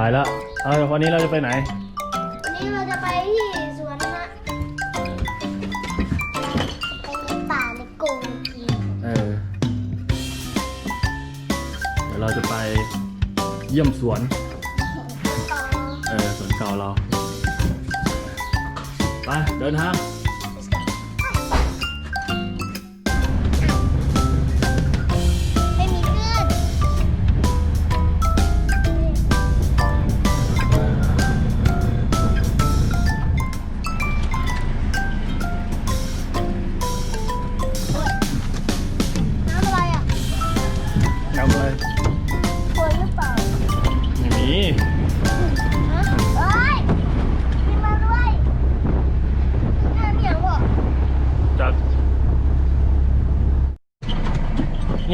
ถ่ายแล้วเอาวันนี้เราจะไปไหน วันนี้เราจะไปที่สวนนะไปในป่าในโกงกินเออ เดี๋ยวเราจะไปเยี่ยมสวนต่อเออสวนเก่าเรา ไปเดินทาง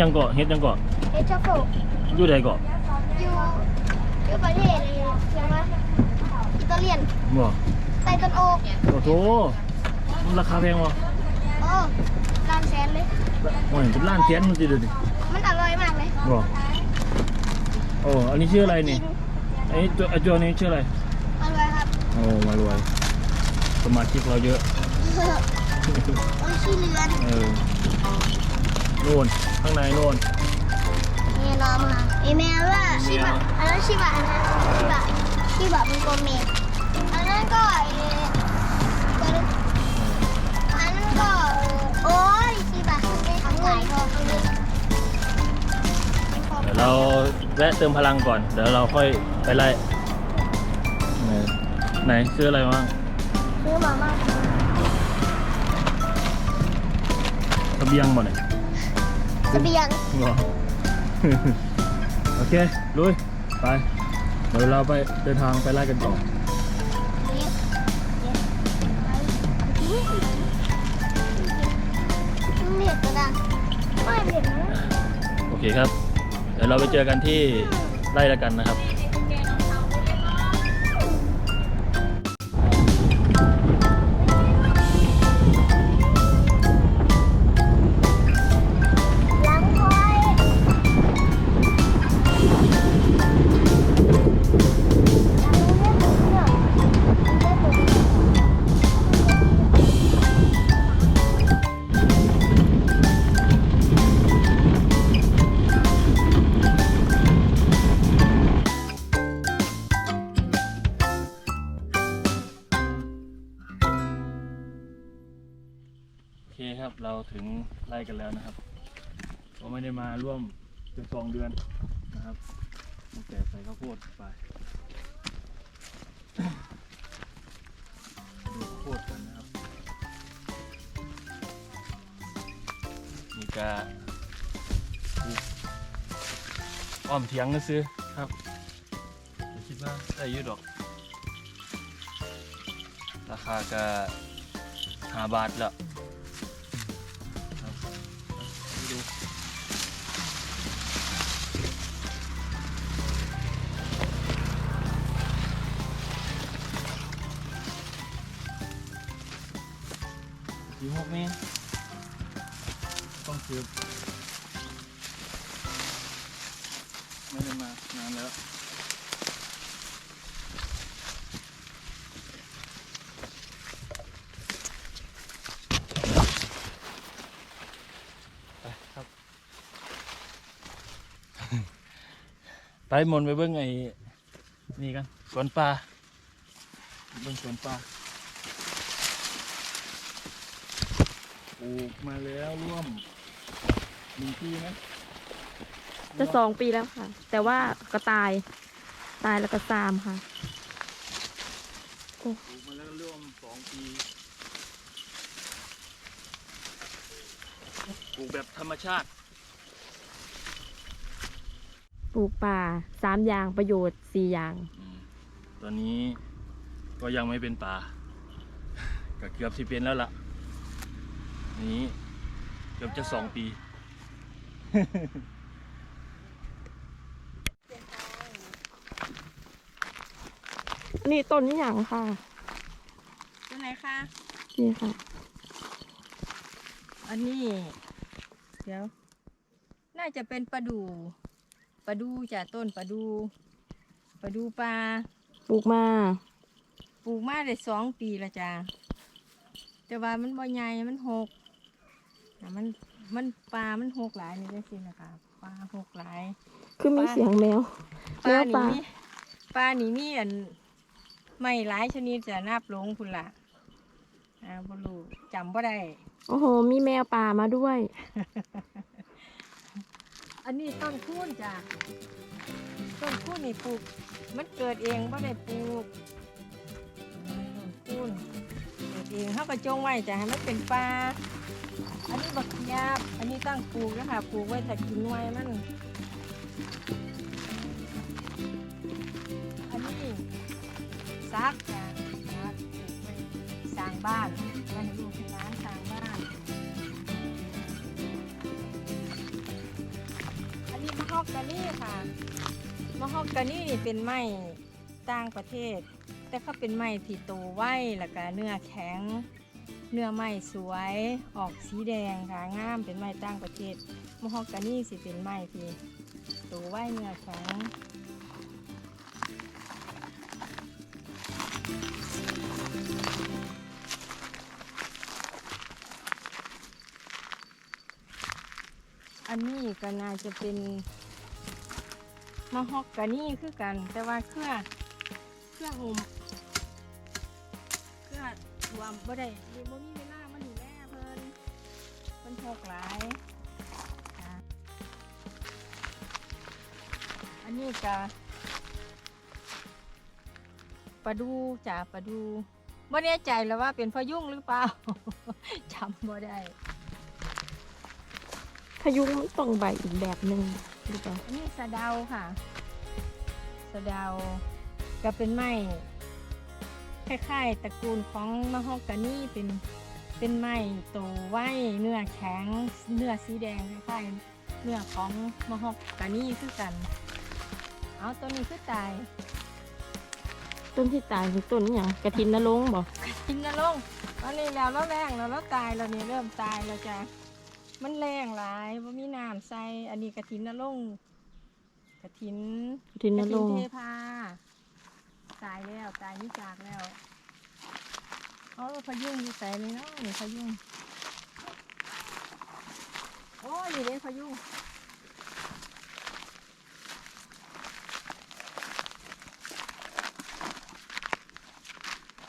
ยังเกาะเฮ็ดยังเกาะเอชโฟอยู่ใดเกาะอยู่อยู่ประเทศอะไรเนี่ยใช่ไหมอิตาเลียนบ่ไตตันโอกโอ้โหมันราคาแพงวะโอ้ล้านแสนเลยโอ้ยเป็นล้านเทียนมันจะดูดิมันอร่อยมากเลยบ่โอ้อันนี้ชื่ออะไรนี่ไอ้ตัวไอ้ตัวนี้ชื่ออะไรอร่อยครับโอ้มารวยสมาชิกเราเยอะโอ้ยชื่อเรือนเออ นู่นข้างในนู่นมีน้องมามีแมวว่าชิบะอันนั้นชิบะนะชิบะชิบะเป็นโกเมดอันนั้นก็เออตัวนึงอันนั้นก็เออโอ้ยชิบะเป็นของหลายทองเลยเดี๋ยวเราแวะเติมพลังก่อน เดี๋ยวเราค่อยไปไล่เออไหนซื้ออะไรบ้างซื้อมาม่าเสบียงบ่เนี่ย เสบียงบ่โอเค ลุย ไป เดี๋ยวเราไปเดินทางไปไล่กันต่อเนี่ยเนี่ยเน็ตก็ได้ไม่เน็ตนะ โอเคครับ เดี๋ยวเราไปเจอกันที่ไล่ละกันนะครับ เรับเราถึงไล่กันแล้วนะครับเราไม่ได้มาร่วมเกือบสองเดือนนะครับตั้งแต่ใส่ข้าวโพดไปดูข้าวโพดกันนะครับนี่ก็อ้อมเถียงก็ซื้อครับผมคิดว่าได้ยอะดอก ราคาก็ห้าบาทแล้ว สี่หกนี่ต้องซื้อไม่ได้มานานแล้วไปครับไปหมนไปเบิ้งไอ้นี่กันสวนปลาเบิ้งสวนปลา ลูกมาแล้วร่วมหนึ่งปีไหมจะสองปีแล้วค่ะ แต่ว่าก็ตาย ตายแล้วก็ซามค่ะปลูกมาแล้วร่วมสองปีปลูกแบบธรรมชาติปลูกป่าสามอย่างประโยชน์สี่อย่าง อืมตอนนี้ก็ยังไม่เป็นป่า ก็เกือบสิเป็นแล้วล่ะ นี้เกือบจะสองปีอันนี้ต้นนี่อย่างค่ะตัวไหนคะนี่ค่ะ อันนี้ เดี๋ยว น่าจะเป็นประดู่ประดู่จ้ะต้นประดู่ไปดูปลาปลูกมา ปลูกมาได้สองปีและจ้าแต่ว่ามันบ่ใหญ่มันหกอะ มันมันปลา มันหกหลายนี่ได้สินะคะปลาหกหลาย คือมีปลาเสียงแมวปลาแล้วปลานี่มีปลานี่มีอันไม่หลายชนิดจะนับลงพุ่นละอ่าบรูจำบ่ได้ โอ้โห มีแมวป่ามาด้วย อันนี้ต้นคูนจ้ะ ต้นคูนนี่ปลูก มันเกิดเองบ่ได้ปลูก ต้นคูนเกิดเองเขาก็จงไว้จะให้มันเป็นป่า อันนี้บักยาบอันนี้ตั้งปลูกนะคะปลูกไว้แต่กินไว้มันอันนี้ซักจ้ะซักปลูกไว้สร้างบ้านไว้ให้ลูกให้านสร้างบ้าน อันนี้มะฮอกกานี่ค่ะมะฮอกกานี่นี่เป็นไม้ต่างประเทศ แต่เขาเป็นไม้ที่โตไวแล้วก็เนื้อแข็ง เนื้อไม้สวยออกสีแดงค่ะงามเป็นไม้ต่างประเทศมะฮอกกานี่สิเป็นไม้ที่โตไวเนื้อแข็งอันนี้ก็น่าจะเป็นมะฮอกกานี่คือกัน แต่ว่าเครือเครือหุม รือรวมบ่ได้มีบ่มีเวลามาดูแลเพิ่นเพิ่นหกหลายจ้ะอันนี้ก็ปลาดูจ้ะปลาดูบ่แน่ใจแล้วว่าเป็นพะยุงหรือเปล่าจำบ่ได้พายุงมันต้องใบอีกแบบหนึ่งหรือเปล่าอันนี้สะเดาค่ะ สะเดาก็เป็นไม้ คล้ายๆตระกูลของมะฮอกกานี่เป็นเป็นไม้โตไว้เนื้อแข็งเนื้อสีแดงคล้ายๆเนื้อของมะฮอกกานี่คือกัน เอาตัวนี้คือตาย ต้นที่ตายคือต้นอหย่างกระถินนรงค์บอกกินนะลงตอนนี้แล้วแล้วแรงแล้วแล้วตายแล้วนี่เริ่มตายแล้วจ้ะมันแรงหลายว่ามีน้ำใส่อันนี้กระถินนะลงกระถินกระถินนกระรถินงค์เทพา ตายแล้วตายนี่จากแล้วเอาพยุงอยู่ใส่เลยเนาะนี่พยุงโอ้ยนี่เด้พยุง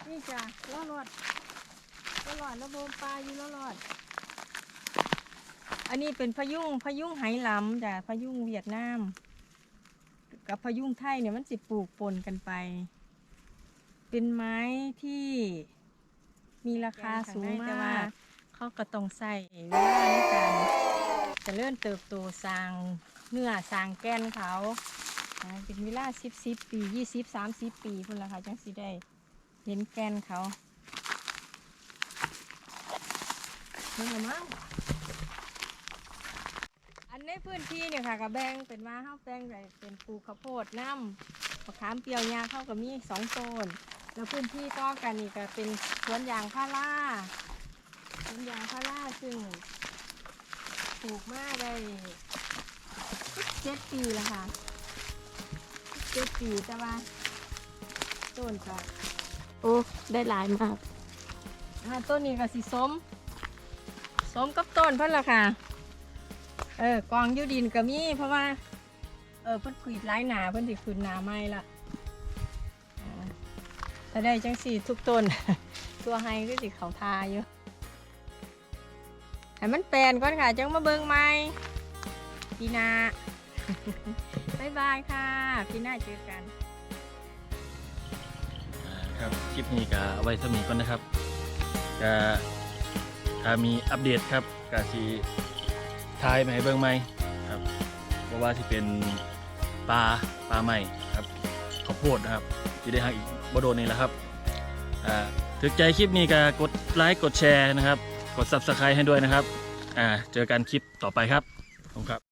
นี่จ้ะล้อรอดล้อรอดระบบปลาอยู่ล้อรอด อันนี้เป็นพยุงพยุงไหหลำจ้ะพยุงเวียดนามกับพยุงไทยเนี่ยมันสิปลูกปนกันไป เป็นไม้ที่มีราคาสูงมาก เขาก็ต้องใส่เวลาในการจะเลื่อนเติบโตสร้างเนื้อสร้างแกนเขาเป็นเวลาสิบสิบปียี่สิบสามสิบปีพุ่นละค่ะจังสิได้เห็นแกนเขาเห็นหรือมั้งอันในพื้นที่เนี่ยค่ะกับแบงเป็นว่าเฮาแบงไปเป็นปลูกข้าวโพดน้ำมะขามเปียวยาเข้ากับมีสองต้น แล้วพื้นที่ต่อกันนี่ก็เป็นสวนยางพาราสวนยางพาราซึ่งปลูกมาได้เจ็ดปีแล้วค่ะเจ็ดปีแต่ว่าต้นก็โอ้ ได้หลายมากอ่าต้นนี้ก็สีส้มส้มกับต้นเพิ่นละค่ะ เออกองอยูดินก็มีเพราะว่า เออเพิ่นขวีดไล่หนาเพิ่นสิคืนหนาไม่ละ ถ้าได้จังสี่ทุกต้น ตัวไฮก็สิเขาทาอยู่ให้มันแปลนก่อนค่ะ จังมาเบิ่งใหม่ปีหนาบายบายค่ะปีหน้าเจอกันครับคลิปนี้ก็เอาไว้เท่านี้ก่อนนะครับก็ถ้ามีอัปเดตครับก็สีทายให้เบิ่งใหม่ครับเพราะว่าที่เป็นปลาปลาใหม่ครับข้าวโพดนะครับ ที่ได้หักอีกบโดนนี่แหละครับถึกใจคลิปนี้ก็กดไลค์กดแชร์นะครับ กด subscribe ให้ด้วยนะครับเจอกันคลิปต่อไปครับขอบคุณครับ